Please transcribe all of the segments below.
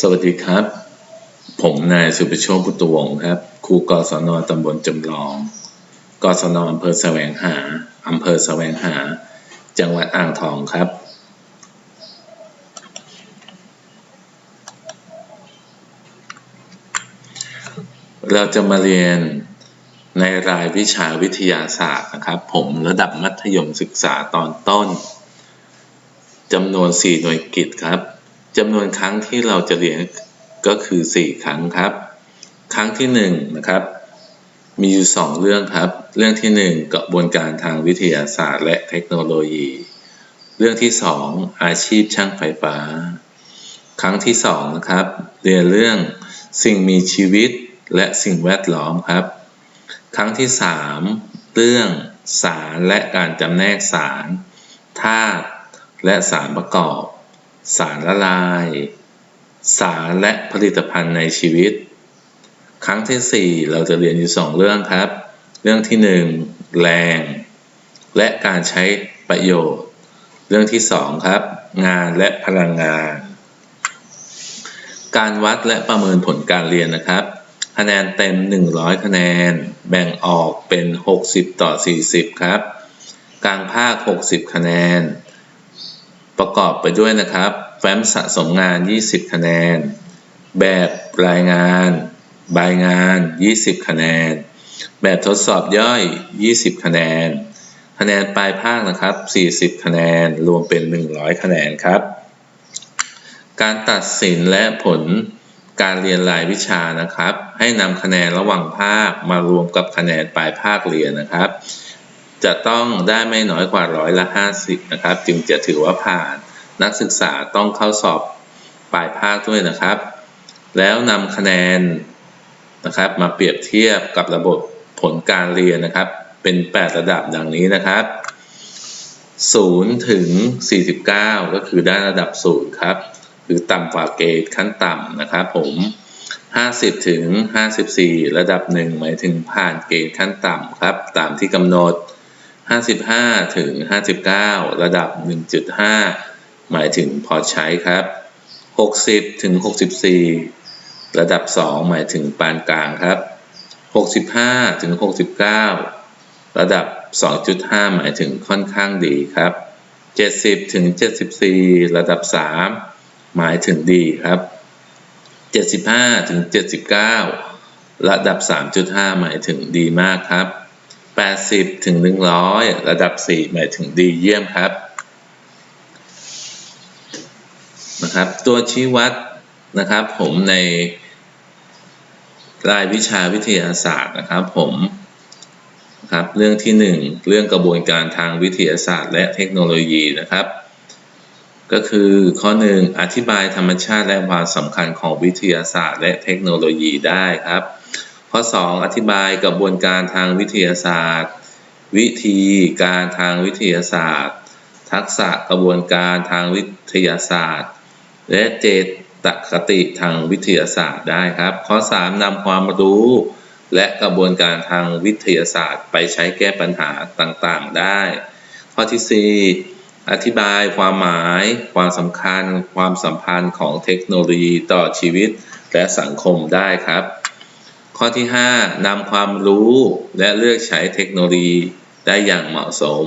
สวัสดีครับ ผมนายสุประโชคพุทธวงศ์ครับครูกศนตำบลจำลอง กศนอำเภอแสวงหาอำเภอแสวงหา จังหวัดอ่างทองครับ เราจะมาเรียนในรายวิชาวิทยาศาสตร์นะครับ ผมระดับมัธยมศึกษาตอนต้นจำนวน 4 หน่วยกิตครับ จำนวนครั้งที่เราจะเรียนก็คือ 4 ครั้งครับ ครั้งที่1นะครับ มีอยู่ 2 เรื่องครับ เรื่องที่ 1 กระบวนการทางวิทยาศาสตร์ และเทคโนโลยี เรื่องที่ 2 อาชีพช่างไฟฟ้า ครั้งที่2นะครับเรียนเรื่องสิ่งมีชีวิตและสิ่งแวดล้อมครับ ครั้งที่ 3 เรื่องสารและการจำแนกสารธาตุและสารประกอบ สารละลาย สารและผลิตภัณฑ์ในชีวิต ครั้งที่ 4 เราจะเรียนอยู่ 2 เรื่องครับ เรื่องที่ 1 แรง และการใช้ประโยชน์ เรื่องที่ 2 ครับ งานและพลังงาน การวัดและประเมินผลการเรียนนะครับ คะแนนเต็ม 100 คะแนน แบ่งออกเป็น 60 ต่อ 40 ครับ กลางภาค 60 คะแนนประกอบไปด้วยนะครับ แฟ้มสะสมงาน 20 คะแนน แบบรายงานใบงาน 20 คะแนน แบบทดสอบย่อย 20 คะแนน คะแนนปลายภาคนะครับ 40 คะแนน รวมเป็น 100 คะแนนครับ การตัดสินและผลการเรียนรายวิชานะครับ ให้นำคะแนนระหว่างภาคมารวมกับคะแนนปลายภาคเรียนนะครับ จะต้องได้ไม่น้อยกว่าร้อยละ 50 นะครับ จึงจะถือว่าผ่าน นักศึกษาต้องเข้าสอบปลายภาคด้วยนะครับ แล้วนำคะแนนนะครับ มาเปรียบเทียบกับระบบผลการเรียนนะครับ เป็น 8 ระดับดังนี้นะครับ 0 ถึง 49 ก็คือได้ระดับ 0 ครับ คือต่ำกว่าเกรดขั้นต่ำนะครับผม 50 ถึง 54 ระดับ 1 หมายถึงผ่านเกณฑ์ขั้นต่ำครับ ตามที่กำหนด 55 ถึง 59 ระดับ 1.5 หมายถึงพอใช้ครับ 60ถึง64 ระดับ 2 หมายถึงปานกลางครับ 65ถึง69 ระดับ 2.5 หมายถึงค่อนข้างดีครับ 70ถึง74 ระดับ 3 หมายถึงดีครับ 75ถึง79 ระดับ 3.5 หมายถึงดีมากครับ 80ถึง100 ระดับ 4 หมายถึงดีเยี่ยมครับ นะครับ ตัวชี้วัดนะครับ ผมในรายวิชาวิทยาศาสตร์นะครับ ผมครับเรื่องที่ 1 เรื่องกระบวนการทางวิทยาศาสตร์ และเทคโนโลยีนะครับ ก็คือข้อ 1 อธิบายธรรมชาติและความสำคัญของวิทยาศาสตร์ และเทคโนโลยีได้ครับ ข้อ 2 อธิบายกระบวนการทางวิทยาศาสตร์ วิธีการทางวิทยาศาสตร์ ทักษะกระบวนการทางวิทยาศาสตร์ และเจตคติทางวิทยาศาสตร์ได้ครับ ข้อ 3นำความรู้ และกระบวนการทางวิทยาศาสตร์ ไปใช้แก้ปัญหาต่างๆได้ ข้อที่ 4 อธิบายความหมาย ความสำคัญ ความสัมพันธ์ของเทคโนโลยีต่อชีวิตและสังคมได้ครับ ข้อที่ 5นำความรู้และเลือกใช้เทคโนโลยีได้อย่างเหมาะสม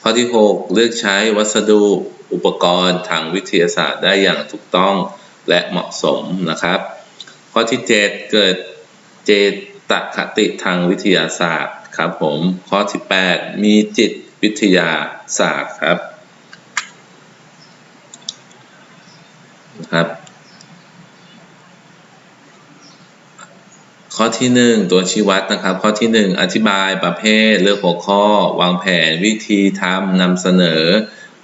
ข้อที่ 6 เลือกใช้วัสดุ อุปกรณ์ทางวิทยาศาสตร์ได้อย่างถูกต้องและเหมาะสมนะครับ ข้อที่ 7 เกิดเจตคติทางวิทยาศาสตร์ครับผมข้อที่ 8 มีจิตวิทยาศาสตร์ครับนะครับข้อที่ 1 ตัวชี้วัดนะครับ ข้อที่ 1 อธิบายประเภทเลือกหัวข้อ วางแผนวิธีทำนำเสนอ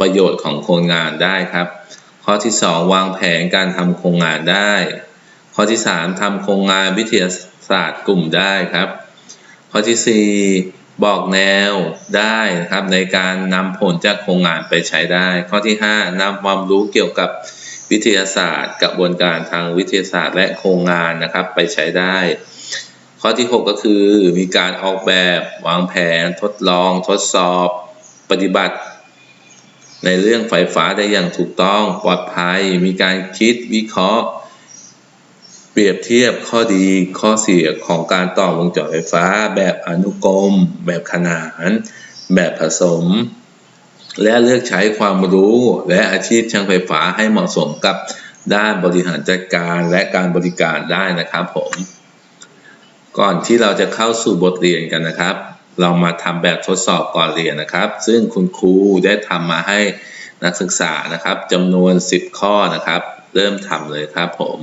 ประโยชน์ของโครงงานได้ครับ ข้อที่ 2 วางแผนการทำโครงงานได้ ข้อที่ 3ทำโครงงานวิทยาศาสตร์กลุ่มได้ครับ ข้อที่ 4 บอกแนวได้ครับในการนำผลจากโครงงานไปใช้ได้ ข้อที่ 5นำความรู้เกี่ยวกับวิทยาศาสตร์ กระบวนการทางวิทยาศาสตร์และโครงงานนะครับไปใช้ได้ ข้อที่ 6 ก็คือมีการออกแบบวางแผนทดลอง ทดสอบ ปฏิบัติ ในเรื่องไฟฟ้าได้อย่างถูกต้องปลอดภัย มีการคิดวิเคราะห์ เปรียบเทียบข้อดีข้อเสียของการต่อวงจรไฟฟ้า แบบอนุกรม แบบขนาน แบบผสม และเลือกใช้ความรู้และอาชีพช่างไฟฟ้าให้เหมาะสมกับด้านบริหารจัดการและการบริการได้นะครับผม ก่อนที่เราจะเข้าสู่บทเรียนกันนะครับ เรามาทำแบบทดสอบก่อนเรียนนะครับ ซึ่งคุณครูได้ทำมาให้นักศึกษานะครับจำนวน 10 ข้อนะครับ เริ่มทำเลยครับผม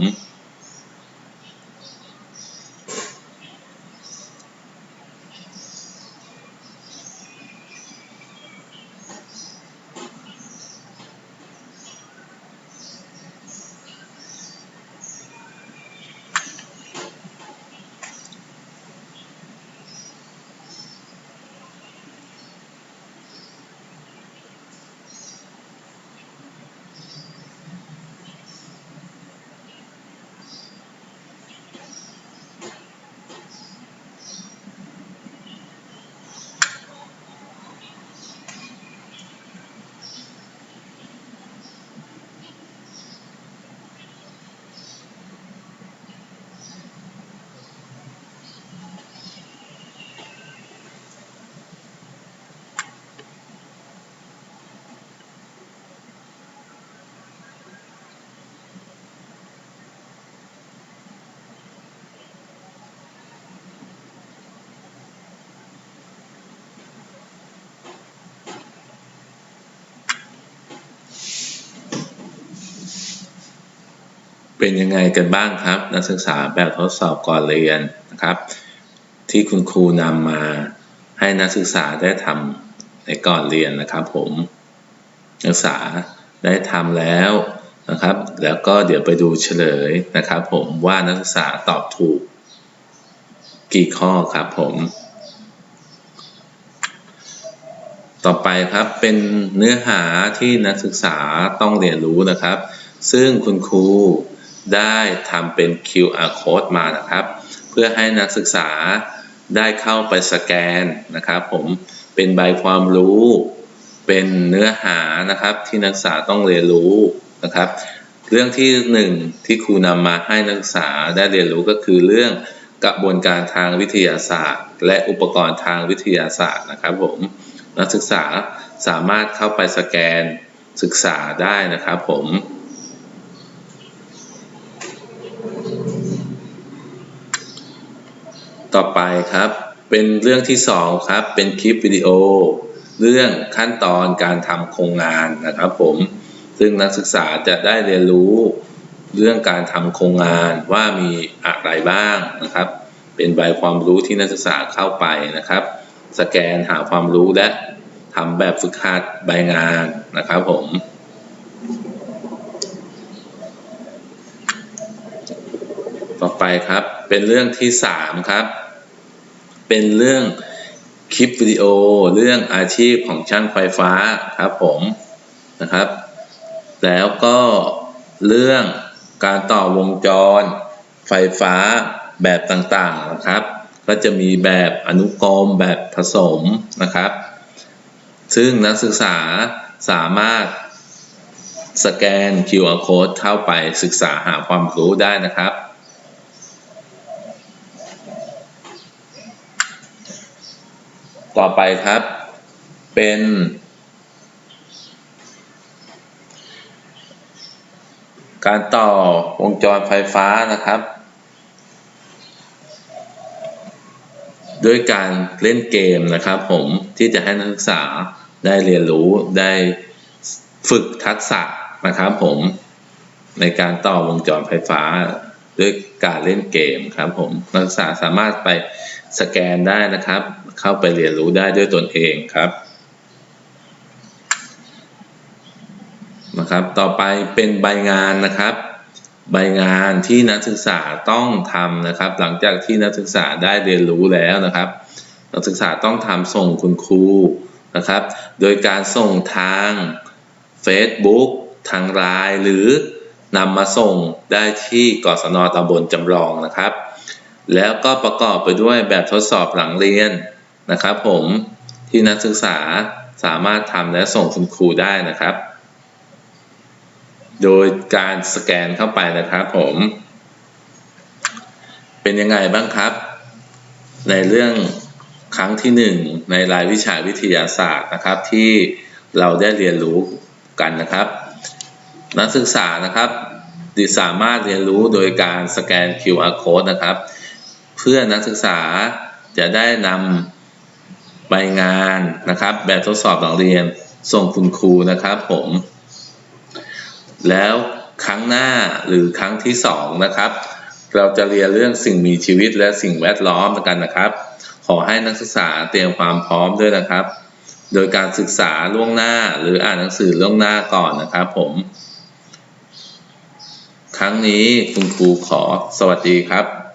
เป็นยังไงกันบ้างครับ นักศึกษาแบบทดสอบก่อนเรียนนะครับ ที่คุณครูนำมาให้นักศึกษาได้ทำในก่อนเรียนนะครับ ผมนักศึกษาได้ทำแล้วนะครับ แล้วก็เดี๋ยวไปดูเฉลยนะครับ ผมว่านักศึกษาตอบถูก กี่ข้อครับผม ต่อไปครับเป็นเนื้อหาที่นักศึกษาต้องเรียนรู้นะครับซึ่งคุณครู ได้ทำเป็น QR code มานะครับ เพื่อให้นักศึกษาได้เข้าไปสแกนนะครับ ผมเป็นใบความรู้ เป็นเนื้อหานะครับที่นักศึกษาต้องเรียนรู้นะครับ เรื่องที่หนึ่งที่ครูนำมาให้นักศึกษาได้เรียนรู้ก็คือเรื่องกระบวนการทางวิทยาศาสตร์ และอุปกรณ์ทางวิทยาศาสตร์นะครับ ผมนักศึกษาสามารถเข้าไปสแกนศึกษาได้นะครับผม ต่อไปครับ เป็นเรื่องที่2ครับ เป็นคลิปวิดีโอ เรื่องขั้นตอนการทำโครงงานนะครับผม ซึ่งนักศึกษาจะได้เรียนรู้เรื่องการทำโครงงานว่ามีอะไรบ้างนะครับ เป็นใบความรู้ที่นักศึกษาเข้าไปนะครับ สแกนหาความรู้และทำแบบฝึกหัดใบงานนะครับผมต่อไปครับ เป็นเรื่องที่ 3 ครับ เป็นเรื่องคลิปวิดีโอ เรื่องอาชีพของช่างไฟฟ้าครับผมนะครับ แล้วก็เรื่องการต่อวงจรไฟฟ้าแบบต่างๆนะครับ ก็จะมีแบบอนุกรมแบบผสมนะครับ ซึ่งนักศึกษาสามารถสแกน QR code เข้าไปศึกษาหาความรู้ได้นะครับ ต่อไปครับ เป็น การต่อวงจรไฟฟ้านะครับ ด้วยการเล่นเกมนะครับผมที่จะให้นักศึกษาได้เรียนรู้ได้ฝึกทักษะนะครับผมในการต่อวงจรไฟฟ้า ด้วยการเล่นเกมครับผมนักศึกษาสามารถไปสแกนได้นะครับ เข้าไปเรียนรู้ได้ด้วยตนเองครับนะครับ ต่อไปเป็นใบงานนะครับ ใบงานที่นักศึกษาต้องทำนะครับ หลังจากที่นักศึกษาได้เรียนรู้แล้วนะครับ นักศึกษาต้องทำส่งคุณครูนะครับ โดยการส่งทาง Facebook ทางไลน์หรือ นำมาส่งได้ที่กศนตำบลจำลองนะครับ แล้วก็ประกอบไปด้วยแบบทดสอบหลังเรียนนะครับ ผมที่นักศึกษาสามารถทำและส่งคุณครูได้นะครับ โดยการสแกนเข้าไปนะครับผม เป็นยังไงบ้างครับ ในเรื่องครั้งที่หนึ่งในรายวิชาวิทยาศาสตร์นะครับที่เราได้เรียนรู้กันนะครับ นักศึกษานะครับสามารถเรียนรู้โดยการสแกน QR code นะครับ เพื่อนักศึกษาจะได้นำใบงานนะครับ แบบทดสอบหลังเรียนส่งคุณครูนะครับผม แล้วครั้งหน้าหรือครั้งที่สองนะครับ เราจะเรียนเรื่องสิ่งมีชีวิตและสิ่งแวดล้อมกันนะครับ ขอให้นักศึกษาเตรียมความพร้อมด้วยนะครับ โดยการศึกษาล่วงหน้าหรืออ่านหนังสือล่วงหน้าก่อนนะครับผม ครั้งนี้คุณครูขอสวัสดีครับ